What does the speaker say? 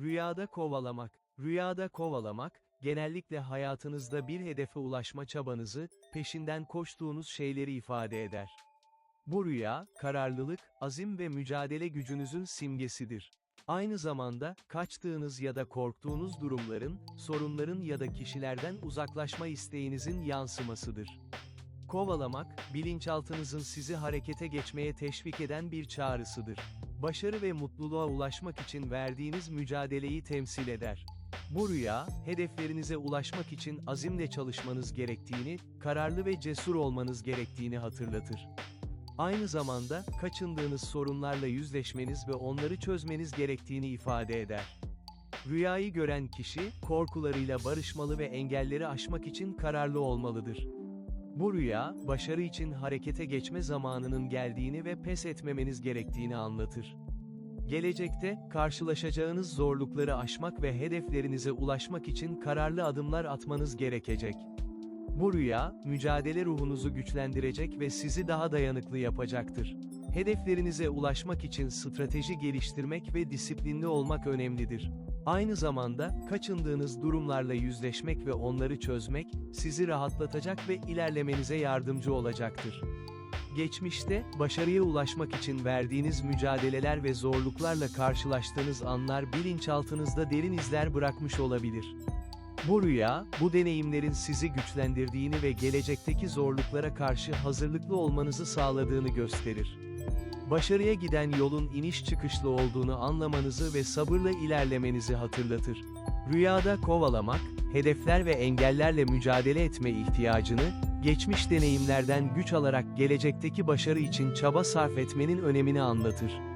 Rüyada kovalamak. Rüyada kovalamak, genellikle hayatınızda bir hedefe ulaşma çabanızı, peşinden koştuğunuz şeyleri ifade eder. Bu rüya, kararlılık, azim ve mücadele gücünüzün simgesidir. Aynı zamanda, kaçtığınız ya da korktuğunuz durumların, sorunların ya da kişilerden uzaklaşma isteğinizin yansımasıdır. Kovalamak, bilinçaltınızın sizi harekete geçmeye teşvik eden bir çağrısıdır. Başarı ve mutluluğa ulaşmak için verdiğiniz mücadeleyi temsil eder. Bu rüya, hedeflerinize ulaşmak için azimle çalışmanız gerektiğini, kararlı ve cesur olmanız gerektiğini hatırlatır. Aynı zamanda, kaçındığınız sorunlarla yüzleşmeniz ve onları çözmeniz gerektiğini ifade eder. Rüyayı gören kişi, korkularıyla barışmalı ve engelleri aşmak için kararlı olmalıdır. Bu rüya, başarı için harekete geçme zamanının geldiğini ve pes etmemeniz gerektiğini anlatır. Gelecekte, karşılaşacağınız zorlukları aşmak ve hedeflerinize ulaşmak için kararlı adımlar atmanız gerekecek. Bu rüya, mücadele ruhunuzu güçlendirecek ve sizi daha dayanıklı yapacaktır. Hedeflerinize ulaşmak için strateji geliştirmek ve disiplinli olmak önemlidir. Aynı zamanda, kaçındığınız durumlarla yüzleşmek ve onları çözmek, sizi rahatlatacak ve ilerlemenize yardımcı olacaktır. Geçmişte, başarıya ulaşmak için verdiğiniz mücadeleler ve zorluklarla karşılaştığınız anlar bilinçaltınızda derin izler bırakmış olabilir. Bu rüya, bu deneyimlerin sizi güçlendirdiğini ve gelecekteki zorluklara karşı hazırlıklı olmanızı sağladığını gösterir. Başarıya giden yolun iniş çıkışlı olduğunu anlamanızı ve sabırla ilerlemenizi hatırlatır. Rüyada kovalamak, hedefler ve engellerle mücadele etme ihtiyacını, geçmiş deneyimlerden güç alarak gelecekteki başarı için çaba sarf etmenin önemini anlatır.